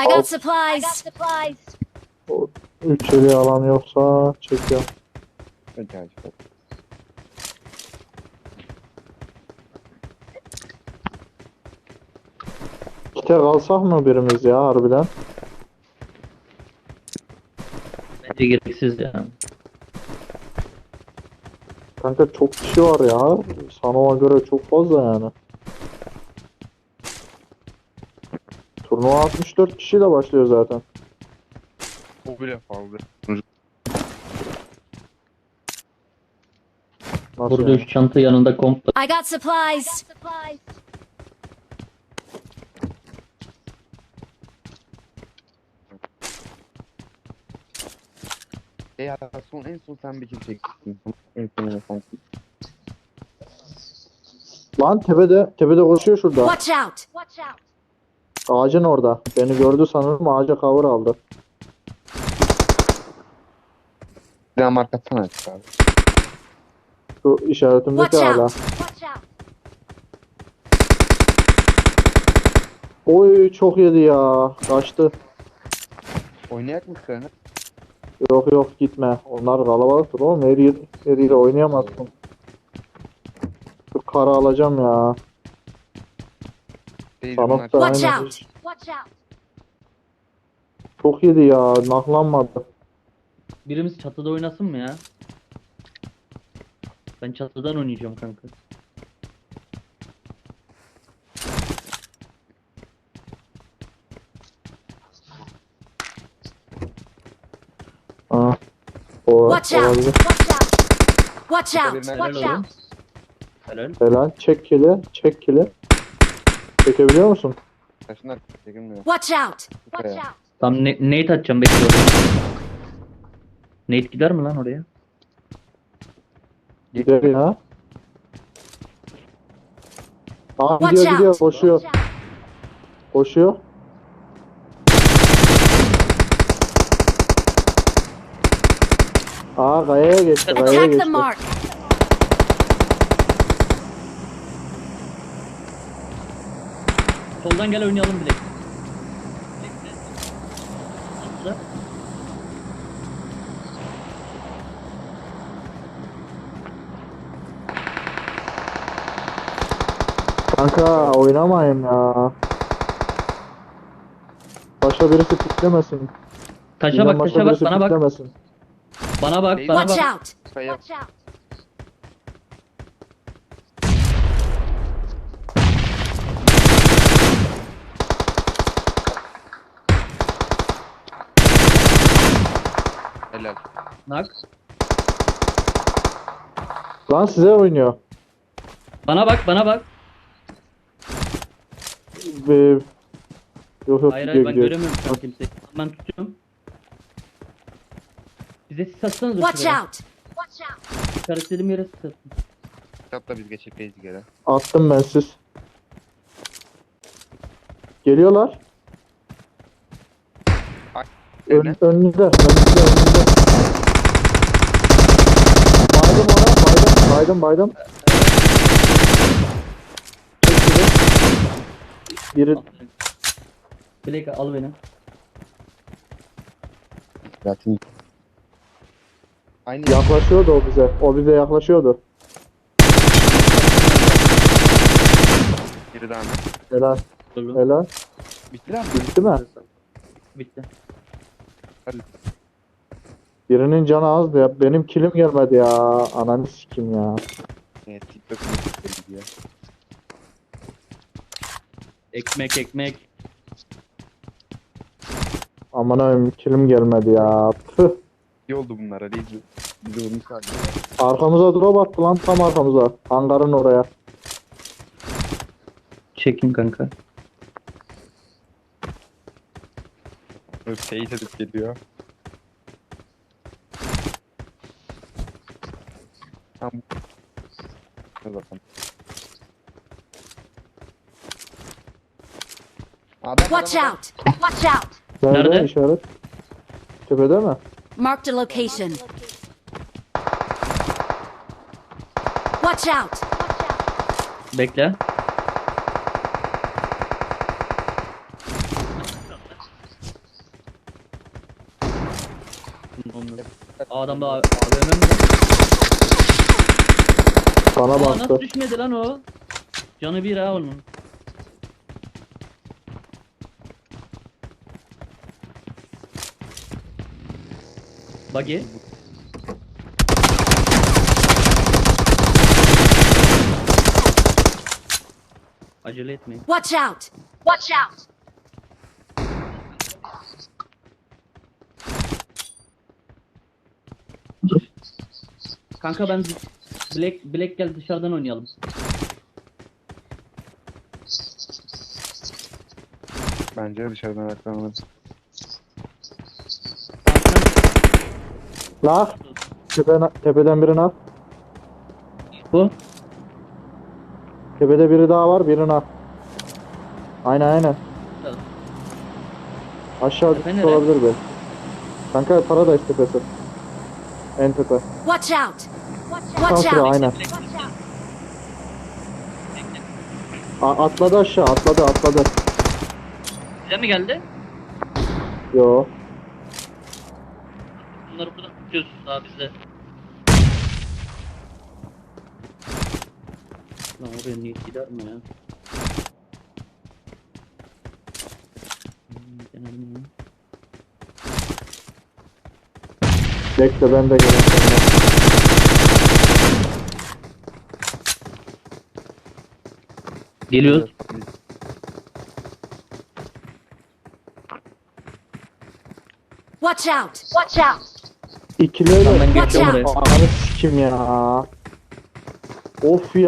I got supplies. O üç seviye alan yoksa çekiyorum. Acayip. Kite kalsak mı birimiz ya harbiden? Bence gereksiz ya. Kanka çok kişi var ya. Sano'a göre çok fazla yani. Turnuva 64 kişiyle başlıyor zaten. O bile fazla. Nasıl Burada yani? üç çanta yanında komp I got supplies. E ya son en son sen bir kill çektin. En son sanki. Lan tepede, tepede koşuyor şurada. Watch out. Ağacın orada. Beni gördü sanırım ağaca cover aldı. Bir daha marka atsana açık abi. Şu işaretimdeki Watch hala. out. Oy çok yedi ya. Kaçtı. Oynayak mı sen? Yok yok gitme. Onlar kalabalıktır oğlum. Her, yer, her yere oynayamazsın. Şu karı alacağım ya. Sanat da Watch aynen. out. Çok yedi ya. Naklanmadı. Birimiz çatıda oynasın mı ya? Ben çatıdan oynayacağım kanka. Ha. O, Watch out. olabilir. Watch out. Watch out. oğlum. Helal. Helal. Çek kili. Çek kili. Çekebiliyor musun? Taşınlar çekilmiyor. Watch out. Watch Tam ne, nate atacağım bekliyorum. Nate gider mi lan oraya? Gider ya. Aa Watch gidiyor gidiyor. out. Koşuyor. Koşuyor. Aa kayaya geçti. Kayaya Attack the geçti. mark. Soldan gel oynayalım bile. Kanka oynamayın ya. Başka birisi piklemesin. Taşa Bizden bak taşa bak bana bak. Bana bak bana Watch bak. out. Kaya helal. Bak. Lan size oynuyor. Bana bak bana bak. Ve... Yok yok Hayır gidiyor hayır ben gidiyor. göremiyorum şu an kimseyi. Ben tutuyorum. Bize sis atsanıza Watch şuraya. out. İşaretlediğim yere sis atın. Biz geçemeyiz geri. Attım ben siz. Geliyorlar. Ön, Önüne. önünde, önünde, önünde. Baydım ona, baydım, baydım, biri. Blake al beni. Zaten. Aynı yaklaşıyordu o bize. O bize yaklaşıyordu. biri daha mı? Helal, helal. Bittiler mi? Bitti mi? Bitti. Birinin canı azdı ya. Benim kilim gelmedi ya. Ananı sikim ya. Evet, TikTok'un gidiyor. Ekmek ekmek. Aman abim kilim gelmedi ya. Tüh. İyi oldu bunlar hadi. Bizi vurmuş hadi. Arkamıza drop attı lan tam arkamıza. Hangarın oraya. Çekin kanka. Böyle teyit edip geliyor. Tam... Dur Watch out! Watch out! Nerede? Nerede? işaret? Tepede mi? Marked a location. Watch out! Bekle. Aa, Adam da AVM mi? Bana Aa, baktı. nasıl düşmedi lan o? Canı bir ha onun. Buggy. Acele etmeyin. Watch out! Watch out! Kanka ben Black Black gel dışarıdan oynayalım. Bence dışarıdan ayaklanalım. La. Tepeden, tepeden birini al. Bu. Tepede biri daha var birini al. Aynen aynen. Tamam. Aşağı Tepe düşmüş nere? olabilir belki. Kanka Paradise tepesi. En tepe. Watch out! Şuraya out! aynen. A- atladı aşağı atladı atladı. Size mi geldi? Yo. Bunları buradan tutuyoruz daha bizde. Lan oraya niye gider mi ya? Hmm. Bekle ben de geleyim. Geliyoruz. Watch out! Watch out! İkili öyle. Tamam, ben Watch geçiyorum out. oraya. Ananı sikim ya. Of ya.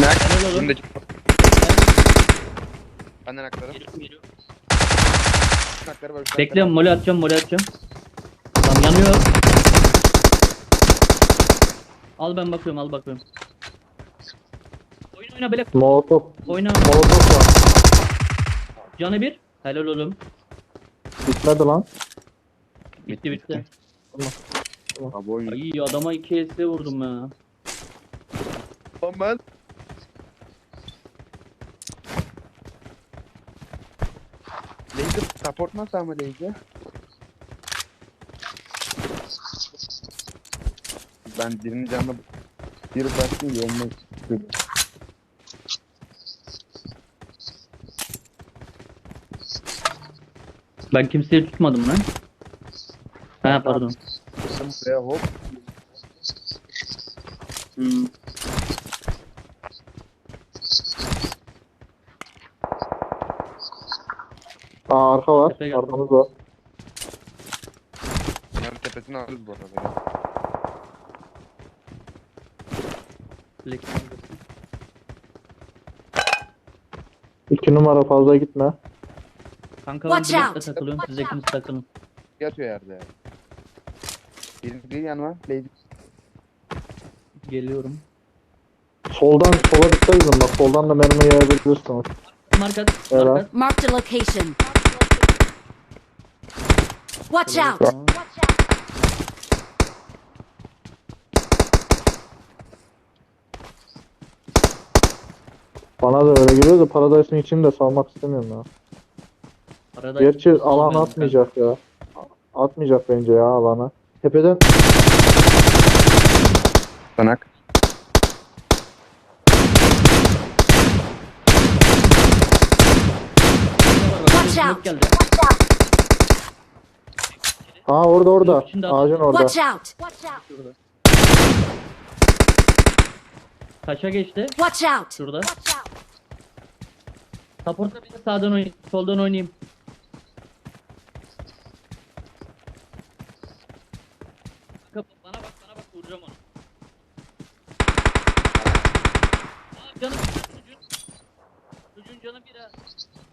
Nerede? Şimdi Benden aktarım. Bekliyorum mole atacağım mole atacağım. Tam yanıyor. Al ben bakıyorum al bakıyorum. Oyna oyna Black. Molotof. Oyna. Molotof var. Canı bir. Helal oğlum. Bitmedi lan. Bitti bitti. Abi oyun. Ay adama 2 S vurdum ya. Lan ben. Laser support nasıl ama laser? Ben birinin canına bir bıraktım ya olmak istiyorum. Ben kimseyi tutmadım lan. Ha pardon. Şimdi buraya hop. Hmm. Aa arka var. Tepe geldi. Arkamız var. Bunların tepesini alırız bu arada. ya. Black. İki numara fazla gitme. Kanka ben Watch out. takılıyorum. Siz ikiniz takılın. Yatıyor yerde. Birini gel yanıma. Laser. Geliyorum. Soldan sola dikkat bak. Soldan da mermi yayabilirsiniz. Markat. Evet. Markat. Marked a location. Watch out! Aa, Bana da öyle geliyor da Paradise'ın içini de salmak istemiyorum ya. Arada Gerçi alan atmayacak ya. Atmayacak bence ya alana. Tepeden Sanak. Watch Smoke out. geldi. Aa orada orada. İçinde Ağacın adam. orada. Watch out! Watch out! Şurada. Taşa geçti. Watch out! Şurada. Watch out! Support'a bir de sağdan oynayayım. Soldan oynayayım. Kanka bana bak bana bak vuracağım onu. Aa, canı bir çocuğun. Çocuğun canı bir ha.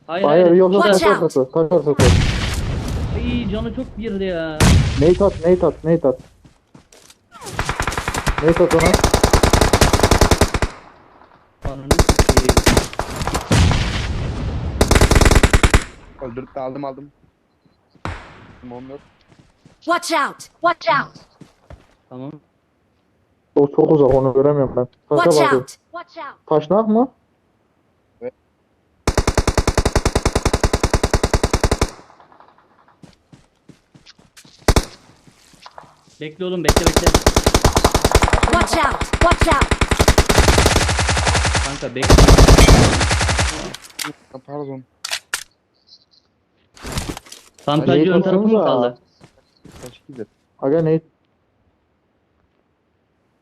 Hayır Hayır yok yok Watch taş out. ortası. Taş ortası. Ay canı çok girdi ya. Nate at Nate at Nate at. Nate at ona. Öldürüp de aldım aldım. Mom. Watch out! Watch out! Tamam. O çok uzak onu göremiyorum ben. Taşa Watch bakıyorum. out! Watch out! Taşnak mı? Bekle oğlum bekle bekle. Watch out! Watch out! Kanka bekle. Pardon. Fantajı ön tarafı mı kaldı? Kaç gider? Aga ne?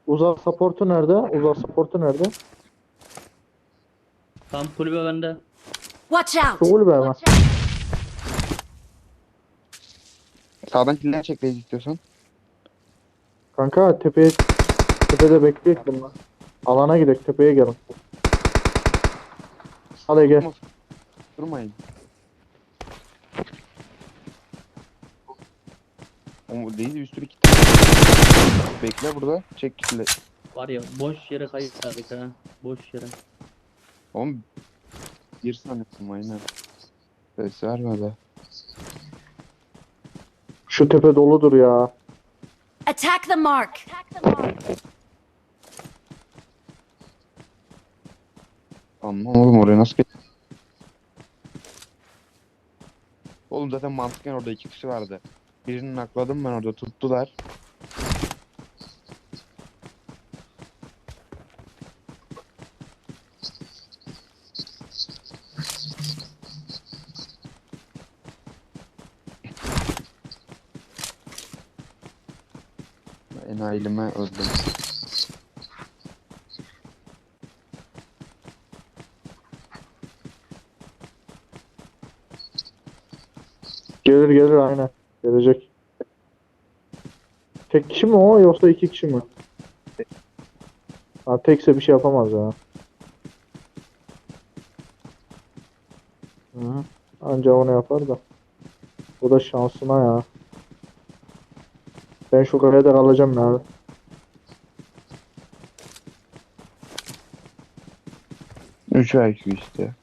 Uzak supportu nerede? Uzak supportu nerede? Tam kulübe bende. Watch out! Şu kulübe out! Sağdan killer çek Reis istiyorsan. Kanka tepeye tepede bekleyek bunlar. Alana gidelim tepeye gelin. Al Ege. Durmayın. O değil bir sürü kitle. Bekle burada. Çek kitle. Var ya boş yere kayıp verdik ha. Boş yere. Oğlum bir saniyesi aynen. Ses verme de. Şu tepe doludur ya. Attack the mark! Anlam oğlum oraya nasıl geç? Oğlum zaten mantıken orada iki kişi vardı. Birini nakladım ben orada tuttular. Enayilime öldüm. Gelir gelir aynen. Gelecek. Tek kişi mi o yoksa iki kişi mi? Ha tekse bir şey yapamaz ya. Hı. Anca onu yapar da. Bu da şansına ya. Ben şu kalede kalacağım ya. Üç IQ işte.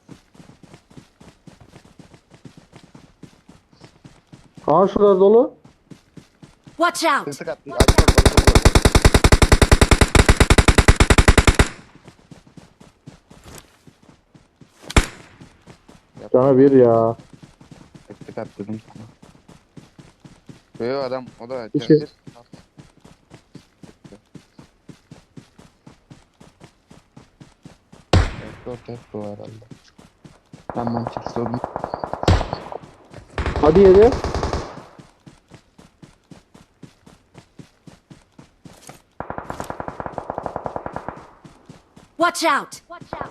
Aa şurada dolu. Watch out! Sesi kattı. Aç bak, bak, bak, bak. Cana bir ya. Sesi kat dedim sana. Yo adam o da Bir şey- kendi- Tekro tekro herhalde. Tamam fix oldum. Hadi yedi. Watch out! Watch out!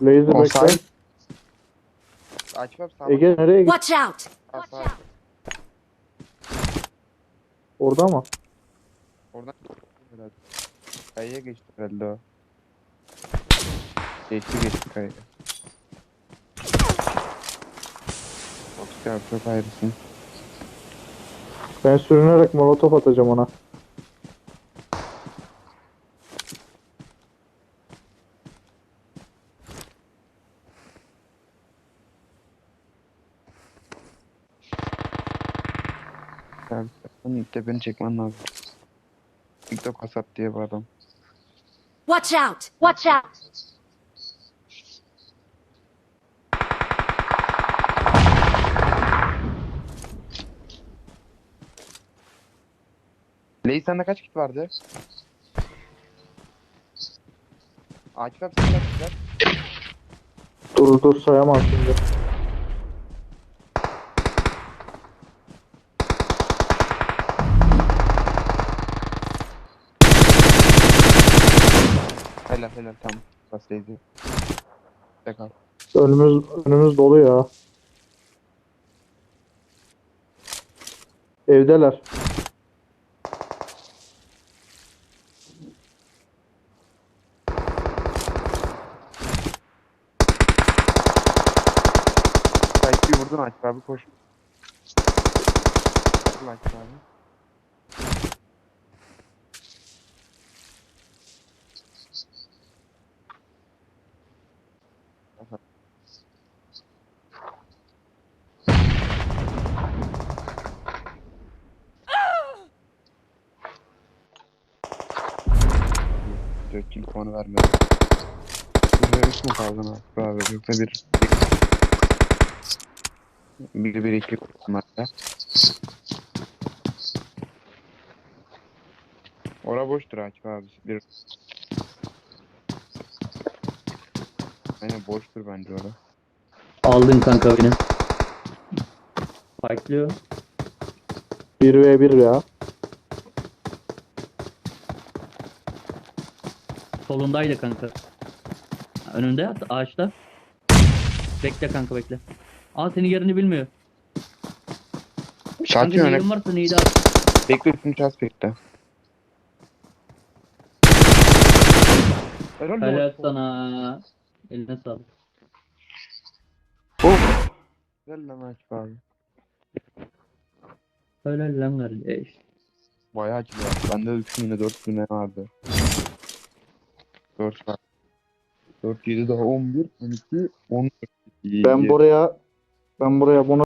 Laser bekle. Ege nereye gitti? Watch out! Watch! Orada mı? Oradan herhalde. Kayaya geçti herhalde o. Geçti geçti kayaya. Çok ayrısın. Ben sürünerek molotof atacağım ona. Sen, sen tepeni çekmen lazım. TikTok hasat diye bir adam. Watch out! Watch out! Ley sende kaç kit vardı? Akif abi sende kaç kit var? Dur dur sayamam şimdi. Helal helal tamam. Basaydı. Tekrar. Önümüz önümüz dolu ya. Evdeler. Belki vurdun Akif abi koş. Vur Akif abi. Dört kill puanı vermedi. Üç mü kaldın abi? Abi yoksa bir Bir bir iki kurtulmakta. Ora boştur Akif abi. Bir... Aynen boştur bence ora. Aldın kanka beni. Fightlıyor. 1v1 ya. Solundaydı kanka. Önünde ağaçta. Bekle kanka bekle. Aa senin yerini bilmiyor. Kanka Çatıyor öne. neyin varsa neydi at. Bekle üstünü çaz bekle. Helal sana. Eline sağlık. Of. Helal lan Akif abi. Helal lan kardeş. Bayağı kilo var. Bende 3 güne 4 güne vardı. 4 var. 4 7 daha 11 12 14 Ben buraya ben buraya bunu